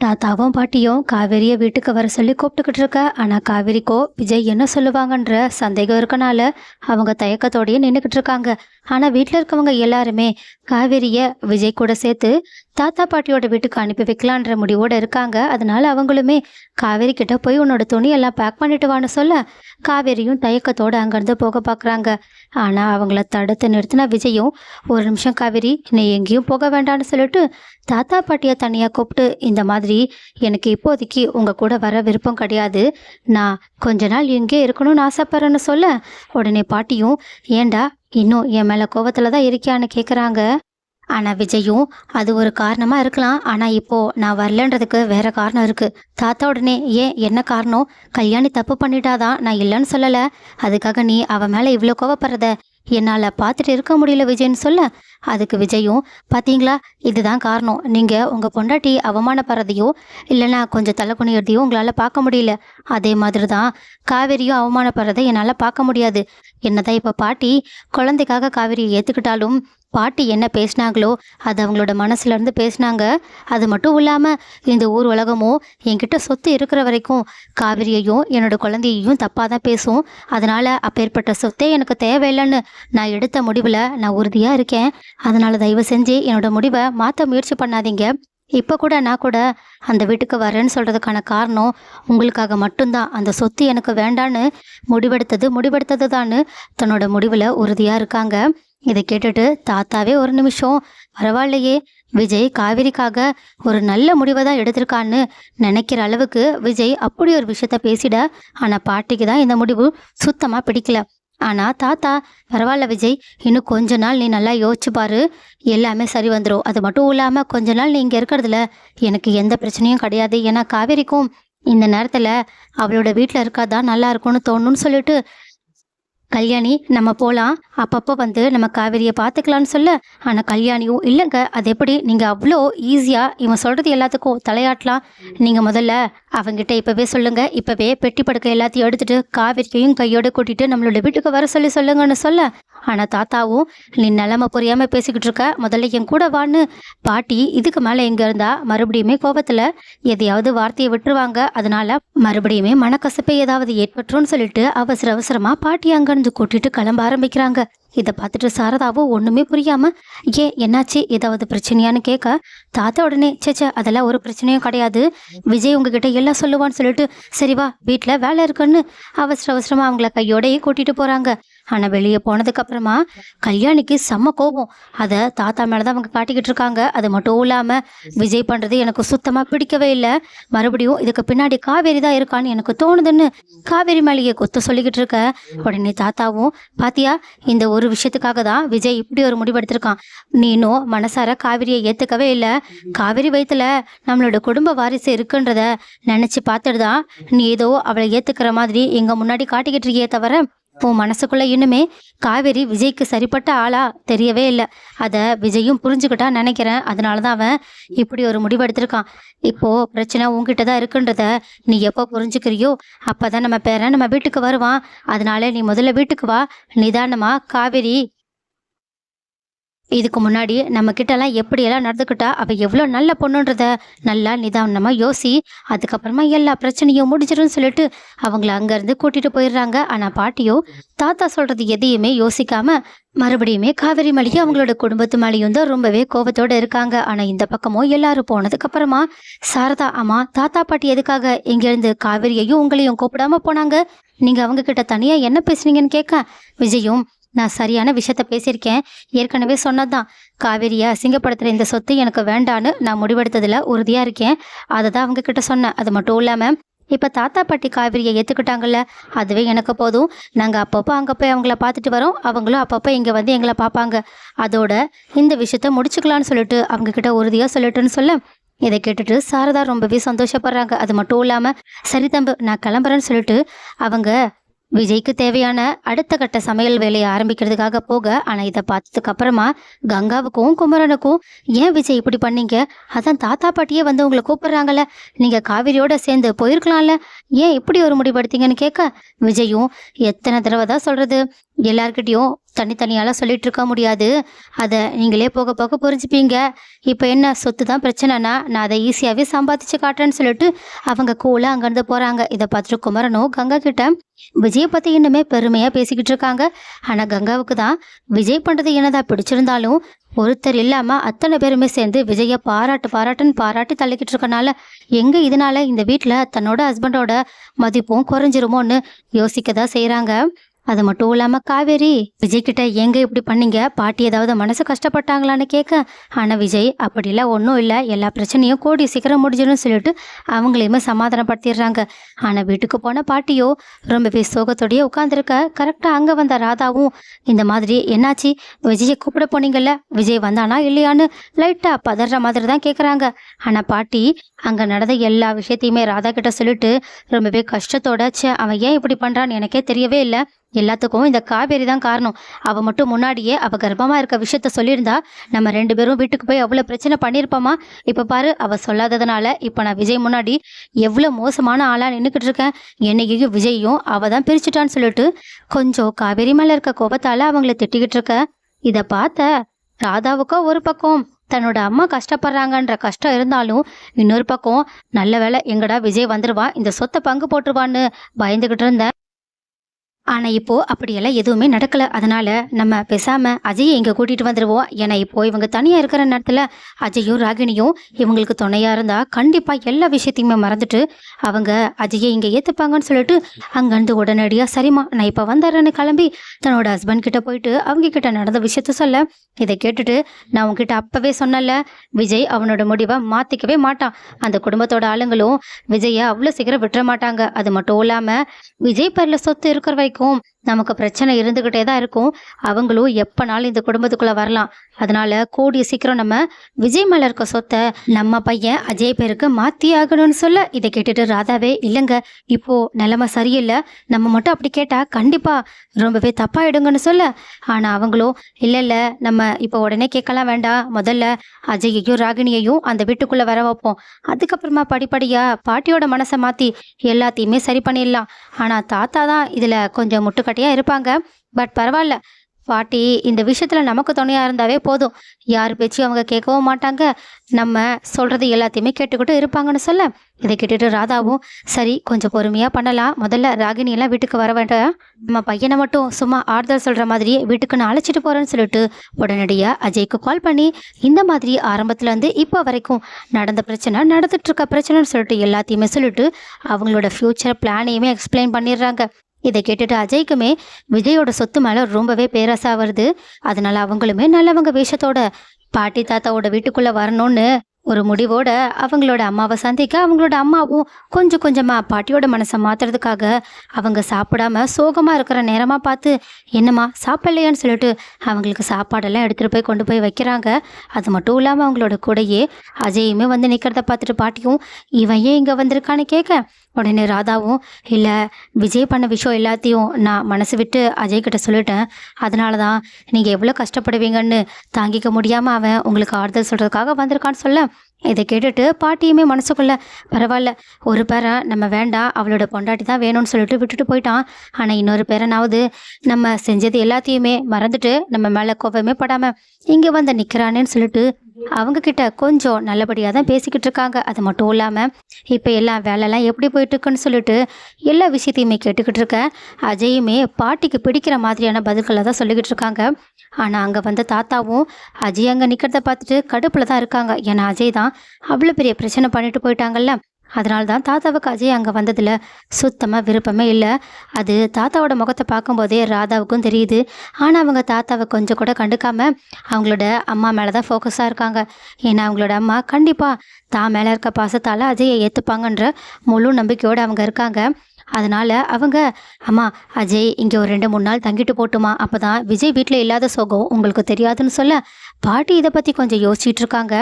தாத்தாவும் பாட்டியும் காவேரியை வீட்டுக்கு வர சொல்லி கூப்பிட்டுக்கிட்டு இருக்க. ஆனால் காவேரிக்கோ விஜய் என்ன சொல்லுவாங்கன்ற சந்தேகம் இருக்கனால அவங்க தயக்கத்தோடயே நின்றுக்கிட்டு இருக்காங்க. ஆனால் வீட்டில் இருக்கவங்க எல்லாருமே காவேரியை விஜய் கூட சேர்த்து தாத்தா பாட்டியோட வீட்டுக்கு அனுப்பி வைக்கலான்ற முடிவோடு இருக்காங்க. அதனால அவங்களுமே காவேரி கிட்ட போய் உன்னோட துணி எல்லாம் பேக் பண்ணிட்டு வான்னு சொல்ல காவேரியும் தயக்கத்தோடு அங்கேருந்து போக பார்க்குறாங்க ஆனால் அவங்கள தடுத்து நிறுத்தின விஜயும் ஒரு நிமிஷம் காவேரி நீ எங்கேயும் போக வேண்டாம்னு சொல்லிட்டு தாத்தா பாட்டியை தனியாக கூப்பிட்டு இந்த மாதிரி எனக்கு இப்போதைக்கு உங்கள் கூட வர விருப்பம் கிடையாது. நான் கொஞ்ச நாள் இங்கே இருக்கணும்னு ஆசைப்பட்றேன்னு சொல்ல உடனே பாட்டியும் ஏண்டா இன்னும் என் மேலே கோவத்தில் தான் இருக்கியான்னு கேட்குறாங்க ஆனால் விஜயும் அது ஒரு காரணமாக இருக்கலாம். ஆனால் இப்போது நான் வரலன்றதுக்கு வேற காரணம் இருக்குது தாத்தா உடனே ஏன்? என்ன காரணம்? கல்யாணி தப்பு பண்ணிட்டாதான் நான் இல்லைன்னு சொல்லலை. அதுக்காக நீ அவன் மேலே இவ்வளோ கோவப்படுறத என்னால் பார்த்துட்டு இருக்க முடியல விஜய்னு சொல்ல. அதுக்கு விஜயும் பார்த்தீங்களா இதுதான் காரணம். நீங்கள் உங்கள் பொண்டாட்டி அவமானப்படுறதையோ இல்லைன்னா கொஞ்சம் தலைக்குணி எடுத்தையோ உங்களால் பார்க்க முடியல. அதே மாதிரி தான் காவேரியும் அவமானப்படுறதை என்னால் பார்க்க முடியாது. என்னதான் இப்போ பாட்டி குழந்தைக்காக காவேரியை ஏற்றுக்கிட்டாலும் பாட்டி என்ன பேசினாங்களோ அது அவங்களோட மனசுலேருந்து பேசினாங்க. அது மட்டும் இல்லாமல் இந்த ஊர் உலகமும் என்கிட்ட சொத்து இருக்கிற வரைக்கும் காவிரியையும் என்னோட குழந்தையையும் தப்பாக தான் பேசும். அதனால் அப்பேற்பட்ட சொத்தே எனக்கு தேவையில்லைன்னு நான் எடுத்த முடிவில் நான் உறுதியாக இருக்கேன். அதனால் தயவு செஞ்சு என்னோட முடிவை மாற்ற முயற்சி பண்ணாதீங்க. இப்போ கூட நான் கூட அந்த வீட்டுக்கு வரேன்னு சொல்கிறதுக்கான காரணம் உங்களுக்காக மட்டும்தான். அந்த சொத்து எனக்கு வேண்டான்னு முடிவெடுத்தது முடிவெடுத்தது தான்னு தன்னோட முடிவில் உறுதியாக இருக்காங்க. இதை கேட்டுட்டு தாத்தாவே ஒரு நிமிஷம் பரவாயில்லையே விஜய் காவேரிக்காக ஒரு நல்ல முடிவை தான் எடுத்திருக்கான்னு நினைக்கிற அளவுக்கு விஜய் அப்படி ஒரு விஷயத்த பேசிட ஆனால் பாட்டிக்கு தான் இந்த முடிவு சுத்தமாக பிடிக்கல. ஆனால் தாத்தா பரவாயில்ல விஜய் இன்னும் கொஞ்ச நாள் நீ நல்லா யோசிச்சு பாரு எல்லாமே சரி வந்துடும் அது மட்டும் இல்லாமல் கொஞ்ச நாள் நீ இங்கே இருக்கிறதுல எனக்கு எந்த பிரச்சனையும் கிடையாது. ஏன்னா காவேரிக்கும் இந்த நேரத்தில் அவளோட வீட்டில் இருக்காதான் நல்லா இருக்கும்னு தோணுன்னு சொல்லிட்டு கல்யாணி நம்ம போகலாம் அப்பப்போ வந்து நம்ம காவேரியை பார்த்துக்கலான்னு சொல்ல. ஆனால் கல்யாணியும் இல்லைங்க. அது எப்படி? நீங்கள் அவ்வளோ ஈஸியாக இவன் சொல்கிறது எல்லாத்துக்கும் தலையாட்டலாம். நீங்கள் முதல்ல அவங்ககிட்ட இப்போவே சொல்லுங்கள் இப்போவே பெட்டி படுக்கை எல்லாத்தையும் எடுத்துகிட்டு காவேரியையும் கையோடு கூட்டிட்டு நம்மளோட வீட்டுக்கு வர சொல்லி சொல்லுங்கன்னு சொல்ல. ஆனால் தாத்தாவும் நீ நிலமை புரியாமல் பேசிக்கிட்டு இருக்க. முதல்ல என் கூட வான்னு. பாட்டி இதுக்கு மேலே எங்கே இருந்தா மறுபடியுமே கோபத்தில் எதையாவது வார்த்தையை விட்டுருவாங்க. அதனால மறுபடியுமே மனக்கசப்பை ஏதாவது ஏற்பட்டுருன்னு சொல்லிட்டு அவசர அவசரமாக பாட்டி அங்கேருந்து கூட்டிட்டு கிளம்ப ஆரம்பிக்கிறாங்க. இதை பார்த்துட்டு சாரதாவோ ஒன்றுமே புரியாம ஏன் என்னாச்சு? ஏதாவது பிரச்சனையான்னு கேட்க தாத்தா உடனே சேச்சே அதெல்லாம் ஒரு பிரச்சனையும் கிடையாது. விஜய் உங்ககிட்ட எல்லாம் சொல்லுவான்னு சொல்லிட்டு சரி வா வீட்டில் வேலை இருக்குன்னு அவசர அவசரமாக அவங்கள கையோடயே கூட்டிட்டு போகிறாங்க ஆனால் வெளியே போனதுக்கு அப்புறமா கல்யாணிக்கு செம்ம கோபம். அதை தாத்தா மேலே தான் அவங்க காட்டிக்கிட்டு இருக்காங்க. அது மட்டும் இல்லாமல் விஜய் பண்ணுறது எனக்கு சுத்தமாக பிடிக்கவே இல்லை. மறுபடியும் இதுக்கு பின்னாடி காவேரி தான் இருக்கான்னு எனக்கு தோணுதுன்னு காவேரி மேலேயே கொத்த சொல்லிக்கிட்டு இருக்க. உடனே தாத்தாவும் பாத்தியா இந்த ஒரு விஷயத்துக்காக தான் விஜய் இப்படி ஒரு முடிவெடுத்திருக்கான். நீனும் மனசார காவிரியை ஏற்றுக்கவே இல்லை. காவேரி வயிற்றுல நம்மளோட குடும்ப வாரிசு இருக்குன்றத நினச்சி பார்த்துட்டு தான் நீ ஏதோ அவளை ஏற்றுக்கிற மாதிரி எங்கள் முன்னாடி காட்டிக்கிட்டு இருக்கியே தவிர உன் மனசுக்குள்ள இன்னுமே காவேரி விஜய்க்கு சரிப்பட்ட ஆளா தெரியவே இல்லை. அதை விஜயும் புரிஞ்சுக்கிட்டா நினைக்கிறேன். அதனால தான் அவன் இப்படி ஒரு முடிவு எடுத்திருக்கான். இப்போ பிரச்சனை உங்ககிட்ட தான் இருக்குன்றத நீ எப்போ புரிஞ்சுக்கிறியோ அப்போ தான் நம்ம பேரன் நம்ம வீட்டுக்கு வருவான். அதனால நீ முதல்ல வீட்டுக்கு வா. நிதானமாக காவேரி இதுக்கு முன்னாடி நம்ம கிட்டலாம் எப்படியெல்லாம் நடந்துக்கிட்டா அவள் எவ்வளோ நல்ல பொண்ணுன்றத நல்லா நிதானமாக யோசி அதுக்கப்புறமா எல்லா பிரச்சனையும் முடிஞ்சிரும்னு சொல்லிட்டு அவங்கள அங்கேருந்து கூட்டிகிட்டு போயிடுறாங்க. ஆனால் பாட்டியோ தாத்தா சொல்கிறது எதையுமே யோசிக்காம மறுபடியுமே காவேரி மலையும் அவங்களோட குடும்பத்து மேலேயும் தான் ரொம்பவே கோபத்தோடு இருக்காங்க. ஆனால் இந்த பக்கமும் எல்லாரும் போனதுக்கப்புறமா சாரதா அம்மா தாத்தா பாட்டி எதுக்காக இங்கேருந்து காவேரியையும் உங்களையும் கூப்பிடாம போனாங்க? நீங்கள் அவங்க கிட்ட என்ன பேசுனீங்கன்னு கேட்க விஜயும் நான் சரியான விஷயத்த பேசியிருக்கேன். ஏற்கனவே சொன்னதுதான். காவேரியை அசிங்கப்படுத்துகிற இந்த சொத்து எனக்கு வேண்டான்னு நான் முடிவெடுத்ததில் உறுதியாக இருக்கேன். அதை தான் அவங்க கிட்ட சொன்னேன். அது மட்டும் இல்லாமல் இப்போ தாத்தா பாட்டி காவிரியை ஏற்றுக்கிட்டாங்கல்ல அதுவே எனக்கு போதும். நாங்கள் அப்பப்போ அங்கே போய் அவங்கள பார்த்துட்டு வரோம். அவங்களும் அப்பப்போ இங்கே வந்து எங்களை பார்ப்பாங்க. அதோட இந்த விஷயத்த முடிச்சுக்கலான்னு சொல்லிட்டு அவங்க கிட்ட உறுதியாக சொல்லிட்டுன்னு சொல்ல இதை கேட்டுட்டு சாரதா ரொம்பவே சந்தோஷப்படுறாங்க. அது மட்டும் இல்லாமல் சரி தம்பு நான் கிளம்புறேன்னு சொல்லிட்டு அவங்க விஜய்க்கு தேவையான அடுத்த கட்ட சமையல் வேலையை ஆரம்பிக்கிறதுக்காக போக ஆனால் இதை பார்த்ததுக்கு அப்புறமா கங்காவுக்கும் குமரனுக்கும் ஏன் விஜய் இப்படி பண்ணீங்க? அதான் தாத்தா பாட்டியே வந்து உங்களை கூப்பிடுறாங்கல்ல. நீங்கள் காவிரியோட சேர்ந்து போயிருக்கலாம்ல. ஏன் இப்படி ஒரு முடிவெடுத்தீங்கன்னு கேட்க விஜயும் எத்தனை தடவை தான் சொல்கிறது எல்லார்கிட்டயும் தனித்தனியாலாம் சொல்லிட்டு இருக்க முடியாது. அதை நீங்களே போக போக புரிஞ்சுப்பீங்க. இப்போ என்ன சொத்து தான் பிரச்சனைனா நான் அதை ஈஸியாகவே சம்பாதிச்சு காட்டுறேன்னு சொல்லிட்டு அவங்க கூலாக அங்கேருந்து போகிறாங்க இதை பார்த்துட்டு குமரனும் கங்கா கிட்ட விஜயை பற்றி இன்னுமே பெருமையாக பேசிக்கிட்டு இருக்காங்க. ஆனால் கங்காவுக்கு தான் விஜய் பண்ணுறது என்னதான் பிடிச்சிருந்தாலும் ஒருத்தர் இல்லாமல் அத்தனை பேருமே சேர்ந்து விஜயை பாராட்டு பாராட்டுன்னு பாராட்டி தள்ளிக்கிட்டு இருக்கனால எங்கே இதனால இந்த வீட்டில் தன்னோட ஹஸ்பண்டோட மதிப்பும் குறைஞ்சிருமோன்னு யோசிக்க தான் செய்கிறாங்க அது மட்டும் இல்லாமல் காவேரி விஜய் கிட்ட எங்க இப்படி பண்ணீங்க? பாட்டி ஏதாவது மனசு கஷ்டப்பட்டாங்களான்னு கேட்க ஆனால் விஜய் அப்படிலாம் ஒன்றும் இல்லை. எல்லா பிரச்சனையும் கூடி சீக்கிரம் முடிஞ்சிடும்னு சொல்லிட்டு அவங்களையுமே சமாதானப்படுத்திடுறாங்க. ஆனால் வீட்டுக்கு போன பாட்டியோ ரொம்பவே சோகத்தோடையே உட்காந்துருக்க கரெக்டாக அங்கே வந்த ராதாவும் இந்த மாதிரி என்னாச்சு? விஜயை கூப்பிட போனீங்கல்ல? விஜய் வந்தானா இல்லையான்னு? லைட்டாக பதற மாதிரி தான் கேட்குறாங்க ஆனால் பாட்டி அங்கே நடந்த எல்லா விஷயத்தையுமே ராதா கிட்ட சொல்லிட்டு ரொம்பவே கஷ்டத்தோட அவன் ஏன் இப்படி பண்ணுறான்னு எனக்கே தெரியவே இல்லை. எல்லாத்துக்கும் இந்த காவேரி தான் காரணம். அவ மட்டும் முன்னாடியே அவ கர்ப்பமா இருக்க விஷயத்த சொல்லியிருந்தா நம்ம ரெண்டு பேரும் வீட்டுக்கு போய் அவ்வளோ பிரச்சனை பண்ணியிருப்போமா இப்போ பாரு அவ சொல்லாததுனால இப்போ நான் விஜய் முன்னாடி எவ்வளோ மோசமான ஆளா நின்றுக்கிட்டு இருக்கேன். என்னைக்கையும் விஜயும் அவள் தான் பிரிச்சுட்டான்னு சொல்லிட்டு கொஞ்சம் காவேரி மேல இருக்க கோபத்தால அவங்கள திட்டிக்கிட்டு இருக்க. இதை பார்த்த ராதாவுக்கோ ஒரு பக்கம் தன்னோட அம்மா கஷ்டப்படுறாங்கன்ற கஷ்டம் இருந்தாலும் இன்னொரு பக்கம் நல்ல வேலை எங்கடா விஜய் வந்துருவான் இந்த சொத்தை பங்கு போட்டுருவான்னு பயந்துகிட்டு இருந்தேன். ஆனால் இப்போது அப்படியெல்லாம் எதுவுமே நடக்கல. அதனால் நம்ம பேசாமல் அஜயை இங்கே கூட்டிகிட்டு வந்துடுவோம் ஏன்னா இப்போ இவங்க தனியாக இருக்கிற நேரத்தில் அஜயும் ராகினியும் இவங்களுக்கு துணையாக இருந்தால் கண்டிப்பாக எல்லா விஷயத்தையுமே மறந்துட்டு அவங்க அஜயை இங்கே ஏற்றுப்பாங்கன்னு சொல்லிட்டு அங்கிருந்து உடனடியாக சரிம்மா நான் இப்போ வந்துடுறேன்னு கிளம்பி தன்னோட ஹஸ்பண்ட் கிட்ட போயிட்டு அவங்க கிட்ட நடந்த விஷயத்த சொல்ல. இதை கேட்டுட்டு நான் உங்ககிட்ட அப்பவே சொன்னல விஜய் அவனோட முடிவை மாற்றிக்கவே மாட்டான். அந்த குடும்பத்தோட ஆளுங்களும் விஜயை அவ்வளோ சீக்கிரம் விட்டுற மாட்டாங்க. அது மட்டும் இல்லாமல் விஜய் பேரில் சொத்து இருக்கிற வரைக்கும் இருக்கும் நமக்கு பிரச்சனை இருந்துக்கிட்டே தான் இருக்கும். அவங்களும் எப்பனாலும் இந்த குடும்பத்துக்குள்ளே வரலாம். அதனால கூடிய சீக்கிரம் நம்ம விஜய் மேலே இருக்க சொத்தை நம்ம பையன் அஜய் பேருக்கு மாற்றி ஆகணும்னு சொல்ல இதை கேட்டுட்டு ராதாவே இல்லைங்க இப்போது நிலமை சரியில்லை. நம்ம மட்டும் அப்படி கேட்டால் கண்டிப்பாக ரொம்பவே தப்பாயிடுங்கன்னு சொல்ல. ஆனால் அவங்களும் இல்லை இல்லை நம்ம இப்போ உடனே கேட்கலாம் வேண்டாம். முதல்ல அஜயையும் ராகினியையும் அந்த வீட்டுக்குள்ளே வர வைப்போம். அதுக்கப்புறமா படிப்படியாக பாட்டியோட மனசை மாற்றி எல்லாத்தையுமே சரி பண்ணிடலாம். ஆனால் தாத்தா தான் இதில் கொஞ்சம் கட்டியாக இருப்பாங்க. பட் பரவாயில்ல. பாட்டி இந்த விஷயத்தில் நமக்கு துணையாக இருந்தாவே போதும். யார் பேச்சையும் அவங்க கேட்கவும் மாட்டாங்க. நம்ம சொல்கிறது எல்லாத்தையுமே கேட்டுக்கிட்டு இருப்பாங்கன்னு சொல்ல. இதை கேட்டுட்டு ராதாவும் சரி கொஞ்சம் பொறுமையாக பண்ணலாம். முதல்ல ராகினியெல்லாம் வீட்டுக்கு வர வேண்டாம் நம்ம பையனை மட்டும் சும்மா ஆறுதல் சொல்கிற மாதிரியே வீட்டுக்கு நான் அழைச்சிட்டு போகிறேன்னு சொல்லிட்டு உடனடியாக அஜய்க்கு கால் பண்ணி இந்த மாதிரி ஆரம்பத்துலேருந்து இப்போ வரைக்கும் நடந்த பிரச்சனை நடந்துட்டுருக்க பிரச்சனைன்னு சொல்லிட்டு எல்லாத்தையுமே சொல்லிட்டு அவங்களோட ஃப்யூச்சர் பிளானையுமே எக்ஸ்பிளைன் பண்ணிடுறாங்க. இதை கேட்டுட்டு அஜய்க்குமே விஜயோட சொத்து மேலே ரொம்பவே பேராசா வருது. அதனால அவங்களுமே நல்லவங்க வேஷத்தோட பாட்டி தாத்தாவோட வீட்டுக்குள்ளே வரணும்னு ஒரு முடிவோட அவங்களோட அம்மாவை சந்திக்க அவங்களோட அம்மாவும் கொஞ்சம் கொஞ்சமாக பாட்டியோட மனசை மாற்றுறதுக்காக அவங்க சாப்பிடாம சோகமாக இருக்கிற நேரமாக பார்த்து என்னம்மா சாப்பிட்லையான்னு சொல்லிட்டு அவங்களுக்கு சாப்பாடெல்லாம் எடுத்துகிட்டு போய் கொண்டு போய் வைக்கிறாங்க. அது மட்டும் இல்லாமல் அவங்களோட கூடையே அஜயுமே வந்து நிற்கிறத பார்த்துட்டு பாட்டியும் இவன் ஏன் இங்கே வந்திருக்கான்னு கேட்க உடனே ராதாவும் இல்லை விஜய் பண்ண விஷயம் எல்லாத்தையும் நான் மனசு விட்டு அஜய் கிட்ட சொல்லிட்டேன். அதனால தான் நீங்கள் எவ்வளோ கஷ்டப்படுவீங்கன்னு தாங்கிக்க முடியாமல் அவன் உங்களுக்கு ஆறுதல் சொல்கிறதுக்காக வந்திருக்கான்னு சொல்ல. இதை கேட்டுட்டு பாட்டியுமே மனசுக்குள்ள பரவாயில்ல ஒரு பேரை நம்ம வேண்டாம். அவளோட பொண்டாட்டி தான் வேணும்னு சொல்லிட்டு விட்டுட்டு போயிட்டான். ஆனால் இன்னொரு பேரனாவது நம்ம செஞ்சது எல்லாத்தையுமே மறந்துட்டு நம்ம மேலே கோபமே படாமல் இங்கே வந்து நிற்கிறானேன்னு சொல்லிட்டு அவங்கக்கிட்ட கொஞ்சம் நல்லபடியாக தான் பேசிக்கிட்டு இருக்காங்க. அது மட்டும் இல்லாமல் இப்போ எல்லாம் வேலைலாம் எப்படி போயிட்டுருக்குன்னு சொல்லிட்டு எல்லா விஷயத்தையுமே கேட்டுக்கிட்டு இருக்க. அஜயுமே பாட்டிக்கு பிடிக்கிற மாதிரியான பதில்களை தான் சொல்லிக்கிட்டு இருக்காங்க. ஆனால் அங்கே வந்த தாத்தாவும் அஜய் அங்கே நிற்கிறத பார்த்துட்டு கடுப்பில் தான் இருக்காங்க. ஏன்னா அஜய் தான் அவ்வளோ பெரிய பிரச்சனை பண்ணிட்டு போயிட்டாங்கல்ல. அதனால தான் தாத்தாவுக்கு அஜய் அங்கே வந்ததில் சுத்தமாக விருப்பமே இல்லை. அது தாத்தாவோட முகத்தை பார்க்கும்போதே ராதாவுக்கும் தெரியுது. ஆனால் அவங்க தாத்தாவை கொஞ்சம் கூட கண்டுக்காமல் அவங்களோட அம்மா மேலே தான் ஃபோக்கஸாக இருக்காங்க. ஏன்னா அவங்களோட அம்மா கண்டிப்பாக தான் மேலே இருக்க பாசத்தால் அஜயை ஏற்றுப்பாங்கன்ற முழு நம்பிக்கையோடு அவங்க இருக்காங்க. அதனால் அவங்க அம்மா அஜய் இங்கே ஒரு ரெண்டு மூணு நாள் தங்கிட்டு போட்டுமா? அப்போ தான் விஜய் வீட்டில் இல்லாத சோகம் உங்களுக்கு தெரியாதுன்னு சொல்ல பாட்டி இதை பற்றி கொஞ்சம் யோசிச்சுட்டு இருக்காங்க.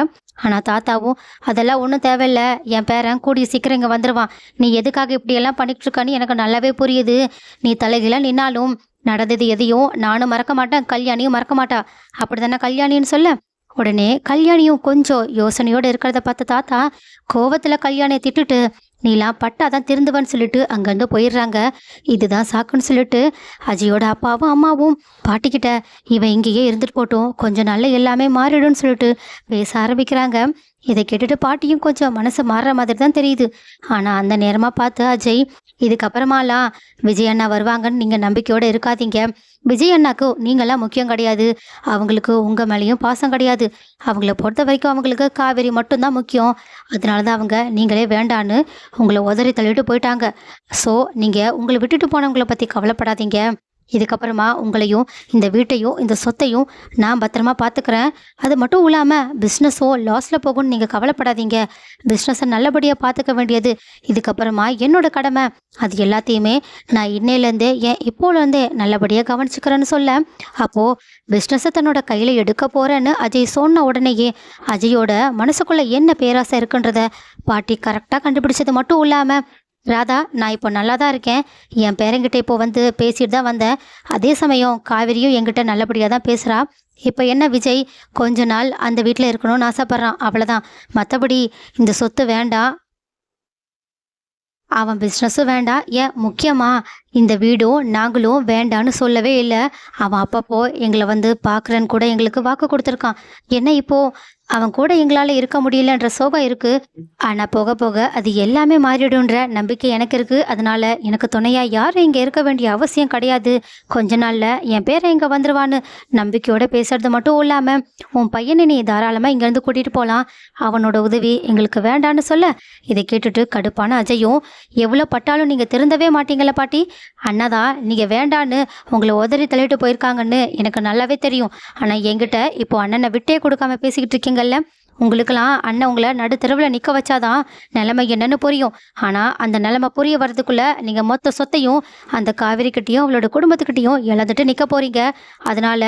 ஆனால் தாத்தாவும் அதெல்லாம் ஒன்றும் தேவையில்ல. என் பேரன் கூடிய சீக்கிரம் இங்கே வந்துடுவான் நீ எதுக்காக இப்படியெல்லாம் பண்ணிட்டு இருக்கான்னு எனக்கு நல்லாவே புரியுது. நீ தலைகீழ நின்னாலும் நடந்தது எதையும் நானும் மறக்க மாட்டேன் கல்யாணியும் மறக்க மாட்டா. அப்படி தானே கல்யாணின்னு சொல்ல? உடனே கல்யாணியும் கொஞ்சம் யோசனையோடு இருக்கிறத பார்த்த தாத்தா கோவத்தில் கல்யாணியை திட்டுட்டு நீலாம் பட்டாதான் திருந்துவன்னு சொல்லிட்டு அங்கேருந்து போயிடுறாங்க. இதுதான் சாக்குன்னு சொல்லிட்டு அஜியோட அப்பாவும் அம்மாவும் பாட்டிக்கிட்ட இவன் இங்கேயே இருந்துட்டு போட்டோம் கொஞ்ச நாளில் எல்லாமே மாறிடும்னு சொல்லிட்டு பேச ஆரம்பிக்கிறாங்க. இதை கேட்டுட்டு பாட்டியும் கொஞ்சம் மனசு மாறுற மாதிரி தான் தெரியுது. ஆனா அந்த நேரமா பார்த்து அஜய் இதுக்கப்புறமாலாம் விஜய் அண்ணா வருவாங்கன்னு நீங்க நம்பிக்கையோட இருக்காதீங்க. விஜய் அண்ணாக்கு நீங்களாம் முக்கியம் கிடையாது. அவங்களுக்கு உங்க மேலேயும் பாசம் கிடையாது. அவங்கள பொறுத்த வரைக்கும் அவங்களுக்கு காவேரி மட்டும்தான் முக்கியம். அதனால தான் அவங்க நீங்களே வேண்டான்னு உங்களை உதறி தள்ளிட்டு போயிட்டாங்க. ஸோ நீங்கள் உங்களை விட்டுட்டு போனவங்கள பற்றி கவலைப்படாதீங்க. இதுக்கப்புறமா உங்களையும் இந்த வீட்டையும் இந்த சொத்தையும் நான் பத்திரமா பார்த்துக்கிறேன் அது மட்டும் இல்லாமல் பிஸ்னஸோ லாஸில் போகும்னு நீங்கள் கவலைப்படாதீங்க. பிஸ்னஸை நல்லபடியாக பார்த்துக்க வேண்டியது. இதுக்கப்புறமா என்னோட கடமை. அது எல்லாத்தையுமே நான் இன்னையிலேருந்தே ஏன் இப்போலேருந்தே நல்லபடியாக கவனிச்சுக்கிறேன்னு சொல்ல. அப்போது பிஸ்னஸை தன்னோட கையில் எடுக்க போகிறேன்னு அஜய் சொன்ன உடனேயே அஜயோட மனசுக்குள்ளே என்ன பேராசை இருக்குன்றத பாட்டி கரெக்டாக கண்டுபிடிச்சது மட்டும் இல்லாமல் ராதா நான் இப்போ நல்லா தான் இருக்கேன். என் பேரங்கிட்ட இப்போ வந்து பேசிட்டு தான் வந்தேன். அதே சமயம் காவிரியும் என்கிட்ட நல்லபடியாக தான் பேசுகிறா இப்போ என்ன விஜய் கொஞ்ச நாள் அந்த வீட்டில் இருக்கணும்னு ஆசைப்பட்றான். அவ்வளோதான் மற்றபடி இந்த சொத்து வேண்டாம். அவன் பிஸ்னஸும் வேண்டாம். ஏன் முக்கியமாக இந்த வீடும் நாங்களும் வேண்டான்னு சொல்லவே இல்லை. அவன் அப்பப்போ எங்களை வந்து பார்க்குறேன்னு கூட எங்களுக்கு வாக்கு கொடுத்துருக்கான். என்ன இப்போது அவன் கூட எங்களால் இருக்க முடியலன்ற சோகம் இருக்கு. ஆனால் போக போக அது எல்லாமே மாறிடுன்ற நம்பிக்கை எனக்கு இருக்கு. அதனால எனக்கு துணையா யாரும் இங்கே இருக்க வேண்டிய அவசியம் கிடையாது. கொஞ்ச நாள்ல என் பேரை இங்கே வந்துருவான்னு நம்பிக்கையோட பேசுறது மட்டும் இல்லாமல் உன் பையனை நீ தாராளமாக இங்கேருந்து கூட்டிகிட்டு போகலாம் அவனோட உதவி எங்களுக்கு வேண்டான்னு சொல்ல. இதை கேட்டுட்டு கடுப்பான அஜயும் எவ்வளோ பட்டாலும் நீங்கள் திருந்தவே மாட்டீங்களா பாட்டி. அண்ணாதான் நீங்கள் வேண்டான்னு உங்களை உதறி தள்ளிட்டு போயிருக்காங்கன்னு எனக்கு நல்லாவே தெரியும். ஆனால் என்கிட்ட இப்போ அண்ணனை விட்டே கொடுக்காம பேசிக்கிட்டு இருக்கீங்க. இருக்கீங்கல்ல உங்களுக்கெல்லாம் அண்ணன் உங்களை நடுத்தெருவில் நிற்க வச்சாதான் நிலைமை என்னன்னு புரியும். ஆனால் அந்த நிலைமை புரிய வரதுக்குள்ளே நீங்கள் மொத்த சொத்தையும் அந்த காவிரிக்கிட்டேயும் அவளோட குடும்பத்துக்கிட்டேயும் இழந்துட்டு நிற்க போகிறீங்க அதனால்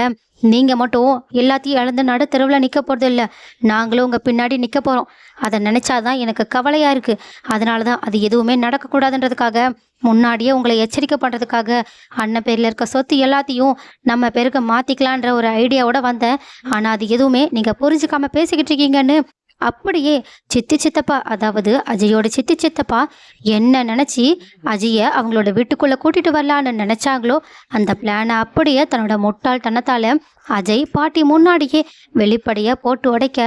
நீங்கள் மட்டும் எல்லாத்தையும் இழந்து நடுத்தெருவில் நிற்க போகிறது இல்லை. நாங்களும் உங்கள் பின்னாடி நிற்க போகிறோம் அதை நினச்சாதான் எனக்கு கவலையாக இருக்குது அதனால தான் அது எதுவுமே நடக்கக்கூடாதுன்றதுக்காக முன்னாடியே உங்களை எச்சரிக்கை பண்ணுறதுக்காக அண்ணன் பேரில் இருக்க சொத்து எல்லாத்தையும் நம்ம பேருக்கு மாற்றிக்கலான்ற ஒரு ஐடியாவோட வந்தேன். ஆனால் அது எதுவுமே நீங்கள் புரிஞ்சுக்காம பேசிக்கிட்டு இருக்கீங்கன்னு அப்படியே சித்தி சித்தப்பா அதாவது அஜயோட சித்தி சித்தப்பா என்ன நினச்சி அஜயை அவங்களோட வீட்டுக்குள்ளே கூட்டிகிட்டு வரலான்னு நினச்சாங்களோ அந்த பிளானை அப்படியே தன்னோட முட்டாள் தனத்தால் அஜய் பாட்டி முன்னாடியே வெளிப்படையாக போட்டு உடைக்க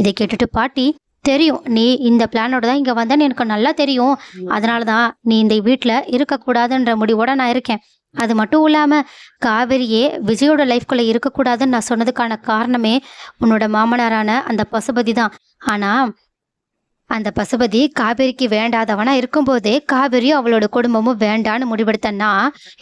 இதை கேட்டுட்டு பாட்டி தெரியும் நீ இந்த பிளானோட தான் இங்கே வந்தேன்னு எனக்கு நல்லா தெரியும். அதனால தான் நீ இந்த வீட்டில் இருக்கக்கூடாதுன்ற முடிவோட நான் இருக்கேன். அது மட்டும் இல்லாமல் காவிரியே விஜயோட லைஃப்குள்ளே இருக்கக்கூடாதுன்னு நான் சொன்னதுக்கான காரணமே உன்னோட மாமனாரான அந்த பசுபதி தான் ஆனால் அந்த பசுபதி காவேரிக்கு வேண்டாதவனா இருக்கும்போதே காவேரியும் அவளோட குடும்பமும் வேண்டான்னு முடிவெடுத்தன்னா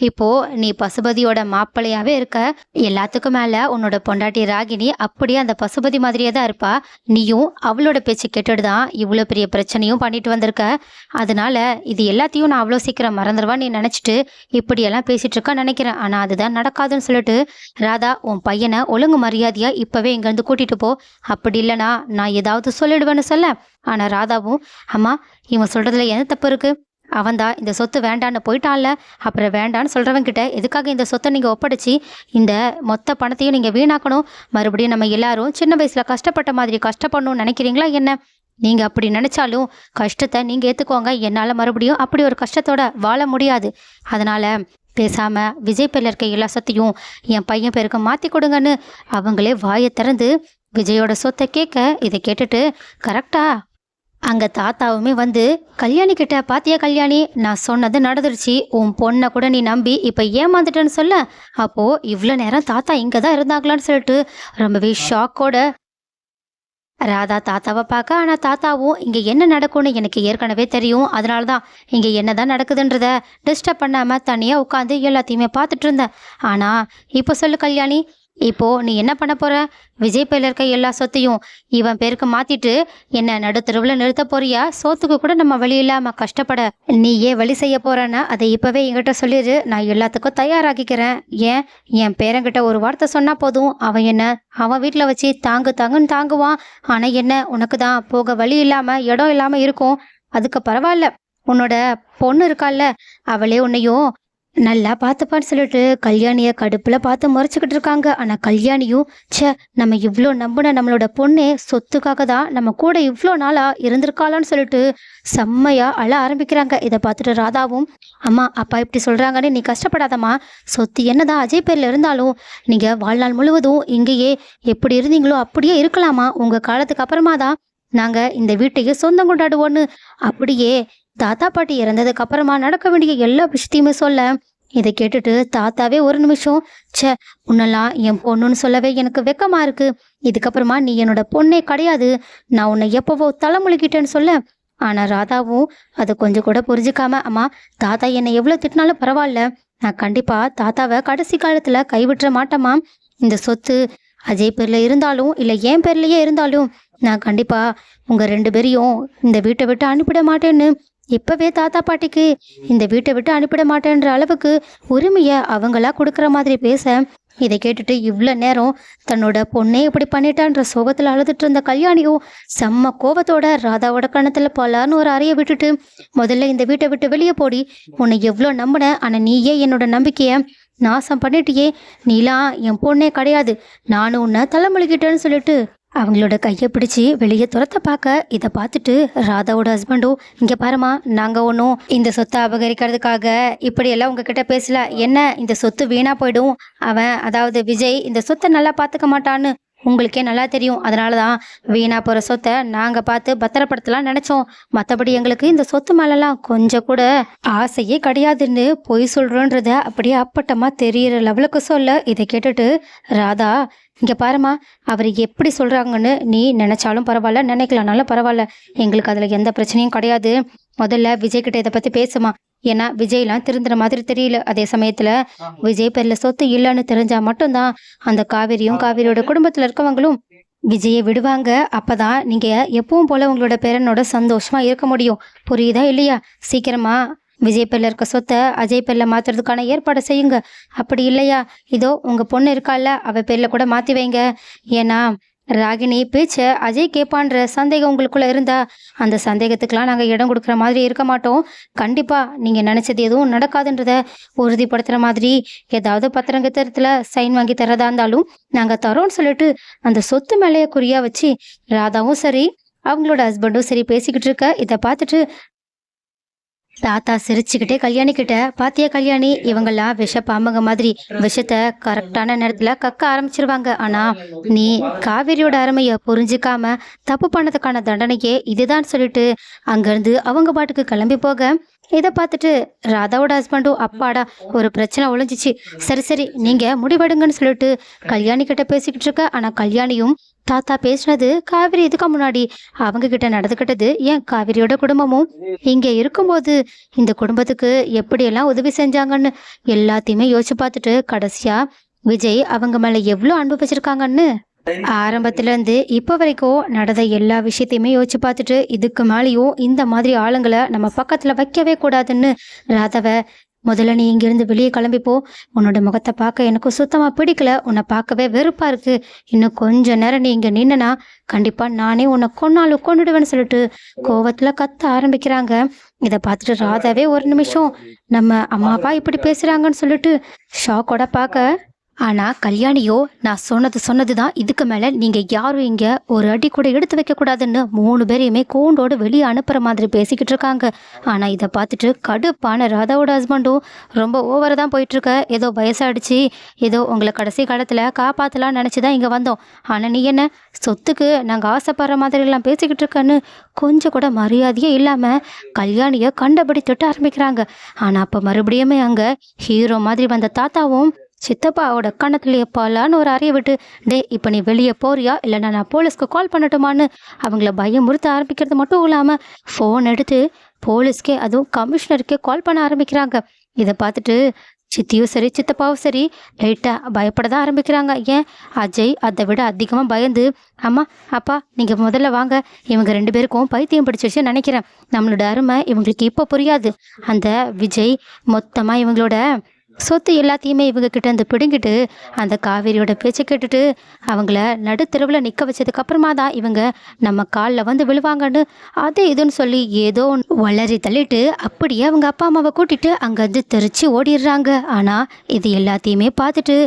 இப்போ நீ பசுபதியோட மாப்பிள்ளையாவே இருக்க எல்லாத்துக்கும் மேல உன்னோட பொண்டாட்டி ராகினி அப்படியே அந்த பசுபதி மாதிரியே தான் இருப்பா. நீயும் அவளோட பேச்சு கேட்டுட்டு தான் இவ்வளோ பெரிய பிரச்சனையும் பண்ணிட்டு வந்திருக்க. அதனால இது எல்லாத்தையும் நான் அவ்வளோ சீக்கிரம் மறந்துடுவா நீ நினச்சிட்டு இப்படியெல்லாம் பேசிட்டு இருக்க நினைக்கிறேன். ஆனால் அதுதான் நடக்காதுன்னு சொல்லிட்டு ராதா உன் பையனை ஒழுங்கு மரியாதையா இப்பவே இங்கேருந்து கூட்டிட்டு போ. அப்படி இல்லைனா நான் ஏதாவது சொல்லிடுவேன்னு சொல்ல ஆனால் ராதாவும் அம்மா இவன் சொல்கிறதுல என்ன தப்பு இருக்குது அவன்தான் இந்த சொத்து வேண்டான்னு போயிட்டான்ல. அப்புறம் வேண்டான்னு சொல்கிறவங்கிட்ட எதுக்காக இந்த சொத்தை நீங்கள் ஒப்படைச்சி இந்த மொத்த பணத்தையும் நீங்கள் வீணாக்கணும்? மறுபடியும் நம்ம எல்லாரும் சின்ன வயசில் கஷ்டப்பட்ட மாதிரி கஷ்டப்படணும்னு நினைக்கிறீங்களா என்ன? நீங்கள் அப்படி நினச்சாலும் கஷ்டத்தை நீங்கள் ஏற்றுக்கோங்க என்னால் மறுபடியும் அப்படி ஒரு கஷ்டத்தோட வாழ முடியாது. அதனால் பேசாமல் விஜய் பேர்ல இருக்க எல்லா சொத்தையும் என் பையன் பேருக்கு மாற்றி கொடுங்கன்னு அவங்களே வாயை திறந்து விஜயோட சொத்தை கேட்க இதை கேட்டுட்டு கரெக்டாக அங்கே தாத்தாவுமே வந்து கல்யாணி கிட்ட பாத்தியா கல்யாணி நான் சொன்னது நடந்துருச்சு. உன் பொண்ணை கூட நீ நம்பி இப்போ ஏமாந்துட்டேன்னு சொல்ல. அப்போது இவ்வளோ நேரம் தாத்தா இங்கே தான் இருந்தாங்களான்னு சொல்லிட்டு ரொம்பவே ஷாக்கோட ராதா தாத்தாவை பார்க்க ஆனால் தாத்தாவும் இங்கே என்ன நடக்கும்னு எனக்கு ஏற்கனவே தெரியும். அதனால தான் இங்கே என்ன தான் நடக்குதுன்றத டிஸ்டர்ப் பண்ணாமல் தனியாக உட்காந்து எல்லாத்தையுமே பார்த்துட்டு இருந்தேன். ஆனால் இப்போ சொல்லு கல்யாணி இப்போ நீ என்ன பண்ண போற? விஜய் பேர்ல இருக்க எல்லா சொத்தையும் இவன் பேருக்கு மாத்திட்டு என்ன நடுத்தருவில் நிறுத்த போறியா? சோத்துக்கு கூட நம்ம வழி இல்லாம கஷ்டப்பட நீ ஏன் வழி செய்ய போறேன்னா அதை இப்பவே என்கிட்ட சொல்லிடு நான் எல்லாத்துக்கும் தயாராகிக்கிறேன். ஏன்? என் பேரங்கிட்ட ஒரு வார்த்தை சொன்னா போதும். அவன் என்ன? அவன் வீட்டில் வச்சு தாங்கு தாங்குன்னு தாங்குவான். ஆனா என்ன? உனக்கு தான் போக வழி இல்லாம இடம் இல்லாம இருக்கும். அதுக்கு பரவாயில்ல. உன்னோட பொண்ணு இருக்கால்ல அவளே உன்னையும் நல்லா பார்த்துப்பான்னு சொல்லிட்டு கல்யாணிய கடுப்புல பார்த்து முறைச்சிக்கிட்டு இருக்காங்க. ஆனா கல்யாணியும் ச்சே நம்ம இவ்வளோ நம்பின நம்மளோட பொண்ணு சொத்துக்காக தான் நம்ம கூட இவ்வளோ நாளா இருந்திருக்காளான்னு சொல்லிட்டு செம்மையா அழ ஆரம்பிக்கிறாங்க. இதை பார்த்துட்டு ராதாவும் அம்மா அப்பா இப்படி சொல்றாங்கன்னு நீ கஷ்டப்படாதம்மா. சொத்து என்னதான் அஜய் பேர்ல இருந்தாலும் நீங்க வாழ்நாள் முழுவதும் இங்கேயே எப்படி இருந்தீங்களோ அப்படியே இருக்கலாமா? உங்க காலத்துக்கு அப்புறமா தான் நாங்க இந்த வீட்டையே சொந்தம் கொண்டாடுவோன்னு அப்படியே தாத்தா பாட்டி இறந்ததுக்கு அப்புறமா நடக்க வேண்டிய எல்லா விஷயத்தையுமே சொல்ல. இதை கேட்டுட்டு தாத்தாவே ஒரு நிமிஷம் ச்சே உன்னெல்லாம் என் பொண்ணுன்னு சொல்லவே எனக்கு வெக்கமா இருக்கு. இதுக்கப்புறமா நீ என்னோட பொண்ணே கிடையாது. நான் உன்னை எப்பவோ தலைமுழுக்கிட்டேன்னு சொல்ல. ஆனா ராதாவும் அதை கொஞ்சம் கூட புரிஞ்சுக்காம அம்மா தாத்தா என்னை எவ்வளவு திட்டினாலும் பரவாயில்ல. நான் கண்டிப்பா தாத்தாவை கடைசி காலத்துல கைவிட்டுற மாட்டேம்மா. இந்த சொத்து அஜய் பேர்ல இருந்தாலும் இல்ல என் பேர்லயே இருந்தாலும் நான் கண்டிப்பா உங்க ரெண்டு பேரையும் இந்த வீட்டை விட்டு அனுப்பிட மாட்டேன்னு இப்பவே தாத்தா பாட்டிக்கு இந்த வீட்டை விட்டு அனுப்பிட மாட்டேன்ற அளவுக்கு உரிமையை அவங்களா கொடுக்குற மாதிரி பேச இதை கேட்டுட்டு இவ்வளோ நேரம் தன்னோட பொண்ணே இப்படி பண்ணிட்டான்ற சோகத்தில் அழுதுட்டு இருந்த கல்யாணியும் செம்ம கோபத்தோட ராதாவோட கணத்தில் பலான்னு ஒரு அறையை விட்டுட்டு முதல்ல இந்த வீட்டை விட்டு வெளியே போடி. உன்னை எவ்வளோ நம்பினேன் ஆனால் நீயே என்னோட நம்பிக்கையை நாசம் பண்ணிட்டியே. நீலாம் என் பொண்ணே கிடையாது. நானும் உன்னை தலைமொழிக்கிட்டேன்னு சொல்லிட்டு அவங்களோட கையை பிடிச்சி வெளியே துரத்த பார்க்க இதை பார்த்துட்டு ராதாவோட ஹஸ்பண்டும் இங்கே பாருமா நாங்கள் ஒன்றும் இந்த சொத்தை அபகரிக்கிறதுக்காக இப்படியெல்லாம் உங்ககிட்ட பேசல. என்ன இந்த சொத்து வீணா போயிடும்? அவன் அதாவது விஜய் இந்த சொத்தை நல்லா பார்த்துக்க மாட்டான்னு உங்களுக்கே நல்லா தெரியும். அதனால தான் வீணா போகிற சொத்தை நாங்கள் பார்த்து பத்திரப்படுத்தலாம் நினச்சோம். மற்றபடி எங்களுக்கு இந்த சொத்து மேலெல்லாம் கொஞ்சம் கூட ஆசையே கிடையாதுன்னு பொய் சொல்கிறோன்றத அப்படியே அப்பட்டமாக தெரியிற லெவலுக்கு சொல்ல இதை கேட்டுட்டு ராதா இங்கே பாருமா அவர் எப்படி சொல்கிறாங்கன்னு நீ நினச்சாலும் பரவாயில்ல நினைக்கலனாலும் பரவாயில்ல. எங்களுக்கு அதில் எந்த பிரச்சனையும் கிடையாது. முதல்ல விஜய் கிட்ட இதை பற்றி பேசுமா. ஏன்னா விஜய்லாம் திருந்துற மாதிரி தெரியல. அதே சமயத்தில் விஜய் பேரில் சொத்து இல்லைன்னு தெரிஞ்சா மட்டும்தான் அந்த காவேரியும் காவேரியோட குடும்பத்தில் இருக்கவங்களும் விஜயை விடுவாங்க. அப்பதான் நீங்க எப்பவும் போல உங்களோட பேரனோட சந்தோஷமா இருக்க முடியும். புரியுதா இல்லையா? சீக்கிரமா விஜய் பேர்ல இருக்க சொத்தை அஜய் பெல்ல மாத்துறதுக்கான ஏற்பாடை செய்யுங்க. அப்படி இல்லையா? இதோ உங்க பொண்ணு இருக்கால அவ பேர்ல கூட மாத்தி வைங்க. ஏன்னா ராகினி பேச்ச அஜய் கேட்பான்ற சந்தேகம் உங்களுக்குள்ள இருந்தா அந்த சந்தேகத்துக்கெல்லாம் நாங்கள் இடம் கொடுக்குற மாதிரி இருக்க மாட்டோம். கண்டிப்பா நீங்க நினைச்சது எதுவும் நடக்காதுன்றத உறுதிப்படுத்துற மாதிரி ஏதாவது பத்திரங்கத்திரத்துல சைன் வாங்கி தரதா இருந்தாலும் நாங்க தரோம்னு சொல்லிட்டு அந்த சொத்து மேலேயே குறியா வச்சு ராதாவும் சரி அவங்களோட ஹஸ்பண்டும் சரி பேசிக்கிட்டு இருக்க இதை பார்த்துட்டு தாத்தா சிரிச்சுக்கிட்டே கல்யாணி கிட்ட பாத்தியா கல்யாணி இவங்கெல்லாம் விஷ பாம்புங்க மாதிரி விஷத்தை கரெக்டான நேரத்துல கக்க ஆரம்பிச்சிருவாங்க. ஆனா நீ காவேரியோட அருமைய புரிஞ்சுக்காம தப்பு பண்ணதுக்கான தண்டனையே இதுதான் சொல்லிட்டு அங்கிருந்து அவங்க பாட்டுக்கு கிளம்பி போக இதை பார்த்துட்டு ராதாவோட ஹஸ்பண்டும் அப்பாடா ஒரு பிரச்சனை ஒழிஞ்சிச்சு. சரி சரி நீங்கள் முடிவெடுங்கன்னு சொல்லிட்டு கல்யாணி கிட்ட பேசிக்கிட்டு இருக்க. ஆனால் கல்யாணியும் தாத்தா பேசினது காவிரி இதுக்கு முன்னாடி? அவங்க கிட்ட நடந்துக்கிட்டது ஏன் காவிரியோட குடும்பமும்? இங்கே இருக்கும்போது இந்த குடும்பத்துக்கு எப்படியெல்லாம் உதவி செஞ்சாங்கன்னு எல்லாத்தையுமே யோசிச்சு பார்த்துட்டு கடைசியாக விஜய் அவங்க மேலே எவ்வளோ அன்பு வச்சிருக்காங்கன்னு ஆரம்பத்துல இருந்து இப்போ வரைக்கும் நடந்த எல்லா விஷயத்தையுமே யோசிச்சு பார்த்துட்டு இதுக்கு மேலேயும் இந்த மாதிரி ஆளுங்களை நம்ம பக்கத்துல வைக்கவே கூடாதுன்னு ராதாவை முதல்ல நீ இங்கிருந்து வெளியே கிளம்பிப்போ. உன்னோட முகத்தை பார்க்க எனக்கு சுத்தமாக பிடிக்கல. உன்னை பார்க்கவே வெறுப்பாக இருக்கு. இன்னும் கொஞ்ச நேரம் நீ இங்கே நின்னா கண்டிப்பாக நானே உன்னை கொன்னாலும் கொண்டுடுவேன்னு சொல்லிட்டு கோவத்தில் கத்த ஆரம்பிக்கிறாங்க. இதை பார்த்துட்டு ராதாவே ஒரு நிமிஷம் நம்ம அம்மா அப்பா இப்படி பேசுகிறாங்கன்னு சொல்லிட்டு ஷாக்கோட பார்க்க ஆனால் கல்யாணியோ நான் சொன்னது சொன்னது தான் இதுக்கு மேலே நீங்கள் யாரும் இங்கே ஒரு அடி கூட எடுத்து வைக்கக்கூடாதுன்னு மூணு பேரையுமே கூண்டோடு வெளியே அனுப்புகிற மாதிரி பேசிக்கிட்டு இருக்காங்க. ஆனால் இதை பார்த்துட்டு கடுப்பான ராதாவோட ஹஸ்பண்டும் ரொம்ப ஓவராக தான் போயிட்டுருக்க. ஏதோ வயசாகிடுச்சு ஏதோ உங்களை கடைசி காலத்தில் காப்பாற்றலாம்னு நினச்சி தான் இங்கே வந்தோம். ஆனால் நீ என்ன? சொத்துக்கு நாங்கள் ஆசைப்படுற மாதிரி எல்லாம் பேசிக்கிட்டு இருக்கேன்னு கொஞ்சம் கூட மரியாதையே இல்லாமல் கல்யாணியை கண்டபடி திட்ட ஆரம்பிக்கிறாங்க. ஆனால் அப்போ மறுபடியுமே அங்கே ஹீரோ மாதிரி வந்த தாத்தாவும் சித்தப்பாவோட கணத்துலேயே பாலான்னு ஒரு அறையை விட்டு டே இப்போ நீ வெளியே போறியா? இல்லைன்னா நான் போலீஸ்க்கு கால் பண்ணட்டுமான்னு? அவங்கள பயமுறுத்த ஆரம்பிக்கிறது மட்டும் இல்லாமல் ஃபோன் எடுத்து போலீஸ்க்கே அதுவும் கமிஷனருக்கே கால் பண்ண ஆரம்பிக்கிறாங்க. இதை பார்த்துட்டு சித்தியும் சரி சித்தப்பாவும் சரி லைட்டாக பயப்பட தான் ஆரம்பிக்கிறாங்க. ஏன்? அஜய் அதை விட அதிகமாக பயந்து அம்மா அப்பா நீங்கள் முதல்ல வாங்க. இவங்க ரெண்டு பேருக்கும் பைத்தியம் பிடிச்சிருச்சுன்னு நினைக்கிறேன். நம்மளோட அருமை இவங்களுக்கு இப்போ புரியாது. அந்த விஜய் மொத்தமாக இவங்களோட சொத்து எல்லாத்தையுமே இவங்க கிட்ட இருந்து பிடுங்கிட்டு அந்த காவேரியோட பேச்சை கேட்டுட்டு அவங்கள நடுத்தெருவில் நிற்க வச்சதுக்கு அப்புறமா தான் இவங்க நம்ம காலில் வந்து விழுவாங்கன்னு அது இதுன்னு சொல்லி ஏதோ வளரி தள்ளிட்டு அப்படியே அவங்க அப்பா அம்மாவை கூட்டிட்டு அங்கேருந்து தெரிச்சு ஓடிடுறாங்க. ஆனால் இது எல்லாத்தையுமே பார்த்துட்டு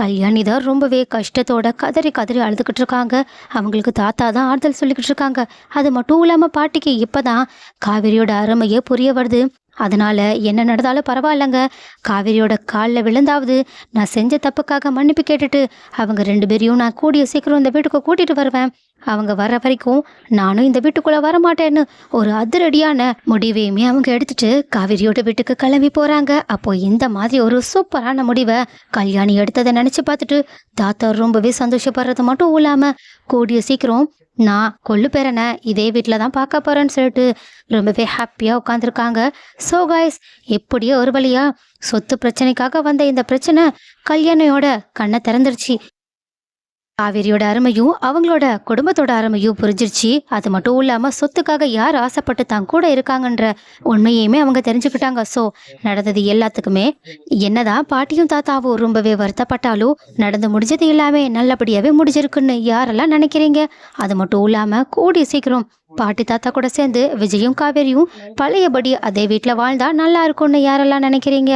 கல்யாணி தான் ரொம்பவே கஷ்டத்தோட கதறி கதறி அழுதுகிட்டு இருக்காங்க. அவங்களுக்கு தாத்தா தான் ஆறுதல் சொல்லிக்கிட்டு இருக்காங்க. அது மட்டும் இல்லாமல் பாட்டிக்கு இப்போ தான் காவேரியோட அருமையே புரிய வருது. அதனால என்ன நடந்தாலும் பரவாயில்லைங்க. காவேரியோட காலில் விழுந்தாவது நான் செஞ்ச தப்புக்காக மன்னிப்பு கேட்டுட்டு அவங்க ரெண்டு பேரையும் நான் கூடிய சீக்கிரம் இந்த வீட்டுக்கு கூட்டிகிட்டு வருவேன். அவங்க வர வரைக்கும் நானும் இந்த வீட்டுக்குள்ளே வர மாட்டேன்னு ஒரு அதிரடியான முடிவையுமே அவங்க எடுத்துட்டு காவிரியோட வீட்டுக்கு கிளம்பி போகிறாங்க அப்போ இந்த மாதிரி ஒரு சூப்பரான முடிவை கல்யாணி எடுத்ததை நினச்சி பார்த்துட்டு தாத்தா ரொம்பவே சந்தோஷப்படுறது மட்டும் இல்லாமல் கூடிய சீக்கிரம் நான் கொள்ளு பேரனை இதே வீட்டில் தான் பார்க்க போகிறேன்னு சொல்லிட்டு ரொம்பவே ஹாப்பியாக உட்காந்துருக்காங்க ஸோ காய்ஸ் எப்படியோ ஒரு வழியா சொத்து பிரச்சனைக்காக வந்த இந்த பிரச்சனை கல்யாணியோட கண்ணை திறந்துருச்சு. காவேரியோட அருமையும் அவங்களோட குடும்பத்தோட அருமையும் புரிஞ்சிருச்சு. அது மட்டும் இல்லாமல் சொத்துக்காக யார் ஆசைப்பட்டு தான் கூட இருக்காங்கன்ற உண்மையுமே அவங்க தெரிஞ்சுக்கிட்டாங்க. ஸோ நடந்தது எல்லாத்துக்குமே என்னதான் பாட்டியும் தாத்தாவும் ரொம்பவே வருத்தப்பட்டாலும் நடந்து முடிஞ்சது எல்லாமே நல்லபடியாவே முடிஞ்சிருக்குன்னு யாரெல்லாம் நினைக்கிறீங்க? அது மட்டும் இல்லாமல் கூடிய சீக்கிரம் பாட்டி தாத்தா கூட சேர்ந்து விஜயும் காவேரியும் பழையபடி அதே வீட்டில் வாழ்ந்தா நல்லா இருக்கும்னு யாரெல்லாம் நினைக்கிறீங்க?